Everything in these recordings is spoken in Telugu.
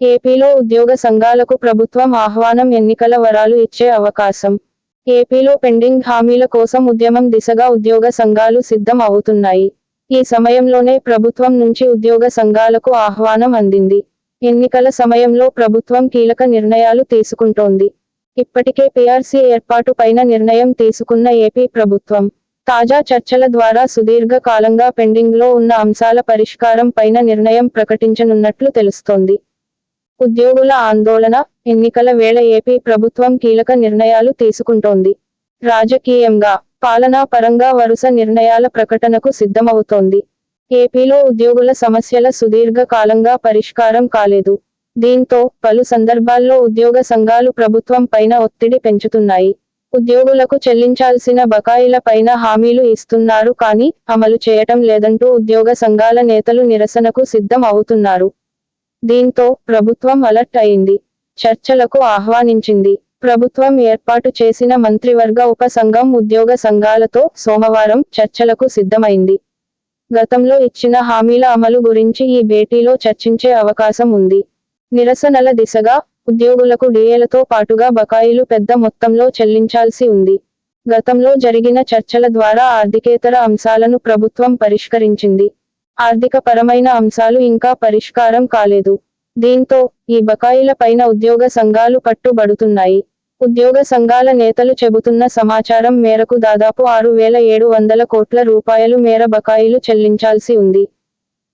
ఏపీలో ఉద్యోగ సంఘాలకు ప్రభుత్వం ఆహ్వానం ఎన్నికల వరాలు ఇచ్చే అవకాశం. ఏపీలో పెండింగ్ హామీల కోసం ఉద్యమం దిశగా ఉద్యోగ సంఘాలు సిద్ధం అవుతున్నాయి. ఈ సమయంలోనే ప్రభుత్వం నుంచి ఉద్యోగ సంఘాలకు ఆహ్వానం అందింది. ఎన్నికల సమయంలో ప్రభుత్వం కీలక నిర్ణయాలు తీసుకుంటోంది. ఇప్పటికే పీఆర్సీ ఏర్పాటు పైన నిర్ణయం తీసుకున్న ఏపీ ప్రభుత్వం తాజా చర్చల ద్వారా సుదీర్ఘ కాలంగా పెండింగ్లో ఉన్న అంశాల పరిష్కారం పైన నిర్ణయం ప్రకటించనున్నట్లు తెలుస్తోంది. ఉద్యోగుల ఆందోళన ఎన్నికల వేళ ఏపీ ప్రభుత్వం కీలక నిర్ణయాలు తీసుకుంటోంది. రాజకీయంగా పాలనా పరంగా వరుస నిర్ణయాల ప్రకటనకు సిద్ధమవుతోంది. ఏపీలో ఉద్యోగుల సమస్యల సుదీర్ఘ కాలంగా పరిష్కారం కాలేదు. దీంతో పలు సందర్భాల్లో ఉద్యోగ సంఘాలు ప్రభుత్వం పైన ఒత్తిడి పెంచుతున్నాయి. ఉద్యోగులకు చెల్లించాల్సిన బకాయిల పైన హామీలు ఇస్తున్నారు కానీ అమలు చేయటం లేదంటూ ఉద్యోగ సంఘాల నేతలు నిరసనకు సిద్ధం అవుతున్నారు దీంతో ప్రభుత్వం అలర్ట్ అయింది. చర్చలకు ఆహ్వానించింది. ప్రభుత్వం ఏర్పాటు చేసిన మంత్రివర్గ ఉప సంఘం ఉద్యోగ సంఘాలతో సోమవారం చర్చలకు సిద్ధమైంది. గతంలో ఇచ్చిన హామీల అమలు గురించి ఈ భేటీలో చర్చించే అవకాశం ఉంది. నిరసనల దిశగా ఉద్యోగులకు డిఏలతో పాటుగా బకాయిలు పెద్ద మొత్తంలో చెల్లించాల్సి ఉంది. గతంలో జరిగిన చర్చల ద్వారా ఆర్థికేతర అంశాలను ప్రభుత్వం పరిష్కరించింది. ఆర్థిక పరమైన అంశాలు ఇంకా పరిష్కారం కాలేదు. దీంతో ఈ బకాయిల పైన ఉద్యోగ సంఘాలు పట్టుబడుతున్నాయి. ఉద్యోగ సంఘాల నేతలు చెబుతున్న సమాచారం మేరకు దాదాపు ఆరు వేల ఏడు వందల కోట్ల రూపాయలు మేర బకాయిలు చెల్లించాల్సి ఉంది.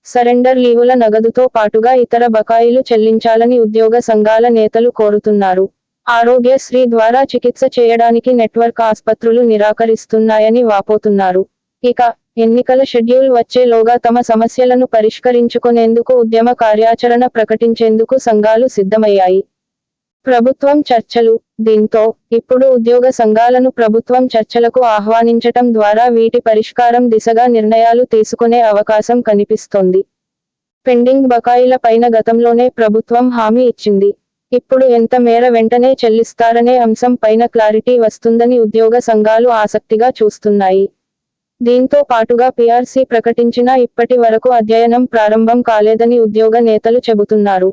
సరెండర్ లీవుల నగదుతో పాటుగా ఇతర బకాయిలు చెల్లించాలని ఉద్యోగ సంఘాల నేతలు కోరుతున్నారు. ఆరోగ్యశ్రీ ద్వారా చికిత్స చేయడానికి నెట్వర్క్ ఆసుపత్రులు నిరాకరిస్తున్నాయని వాపోతున్నారు. ఇక ఎన్నికల షెడ్యూల్ వచ్చేలోగా తమ సమస్యలను పరిష్కరించుకునేందుకు ఉద్యమ కార్యాచరణ ప్రకటించేందుకు సంఘాలు సిద్ధమయ్యాయి. ప్రభుత్వం చర్చలు దీంతో ఇప్పుడు ఉద్యోగ సంఘాలను ప్రభుత్వం చర్చలకు ఆహ్వానించటం ద్వారా వీటి పరిష్కారం దిశగా నిర్ణయాలు తీసుకునే అవకాశం కనిపిస్తోంది. పెండింగ్ బకాయిల పైన గతంలోనే ప్రభుత్వం హామీ ఇచ్చింది. ఇప్పుడు ఎంత మేర వెంటనే చెల్లిస్తారనే అంశం పైన క్లారిటీ వస్తుందని ఉద్యోగ సంఘాలు ఆసక్తిగా చూస్తున్నాయి. దీంతో పాటుగా పీఆర్సీ ప్రకటించినా ఇప్పటి వరకు అధ్యయనం ప్రారంభం కాలేదని ఉద్యోగ నేతలు చెబుతున్నారు.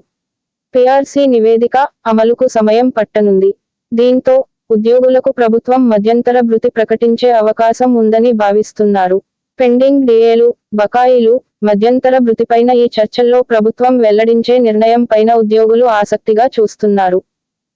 పీఆర్సీ నివేదిక అమలుకు సమయం పట్టనుంది. దీంతో ఉద్యోగులకు ప్రభుత్వం మధ్యంతర భృతి ప్రకటించే అవకాశం ఉందని భావిస్తున్నారు. పెండింగ్ డిఏలు బకాయిలు మధ్యంతర భృతిపైన ఈ చర్చల్లో ప్రభుత్వం వెల్లడించే నిర్ణయం పైన ఉద్యోగులు ఆసక్తిగా చూస్తున్నారు.